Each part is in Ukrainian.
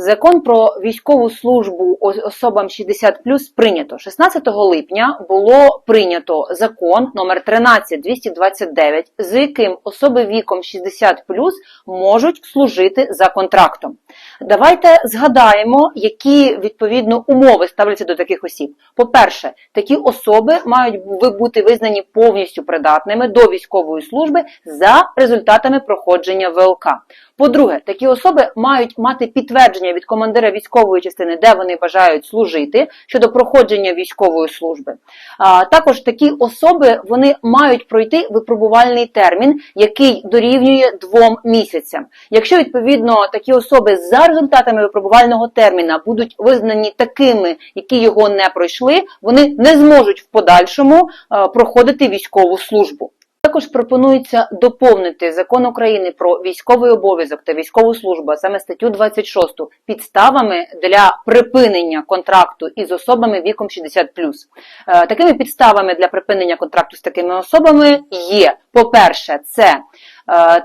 Закон про військову службу ос- особам 60 прийнято. 16 липня було прийнято закон номер 13229, з яким особи віком 60 можуть служити за контрактом. Давайте згадаємо, які відповідно умови ставляться до таких осіб. По-перше, такі особи мають бути визнані повністю придатними до військової служби за результатами проходження ВЛК. По-друге, такі особи мають мати підтвердження від командира військової частини, де вони бажають служити щодо проходження військової служби. А, також такі особи вони мають пройти випробувальний термін, який дорівнює двом місяцям. Якщо відповідно такі особи за результатами випробувального терміна будуть визнані такими, які його не пройшли, вони не зможуть в подальшому е, проходити військову службу. Також пропонується доповнити закон України про військовий обов'язок та військову службу, саме статтю 26, підставами для припинення контракту із особами віком 60 Е, Такими підставами для припинення контракту з такими особами є, по-перше, це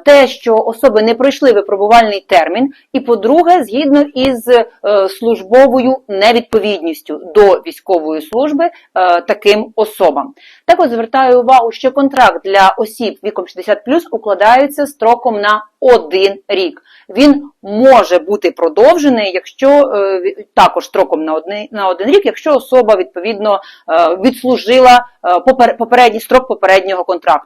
те, що особи не пройшли випробувальний термін, і по-друге, згідно із е, службовою невідповідністю до військової служби е, таким особам. Також звертаю увагу, що контракт для осіб віком 60 укладається строком на один рік. Він може бути продовжений, якщо е, також строком на один, на один рік, якщо особа відповідно е, відслужила е, попередній строк попереднього контракту.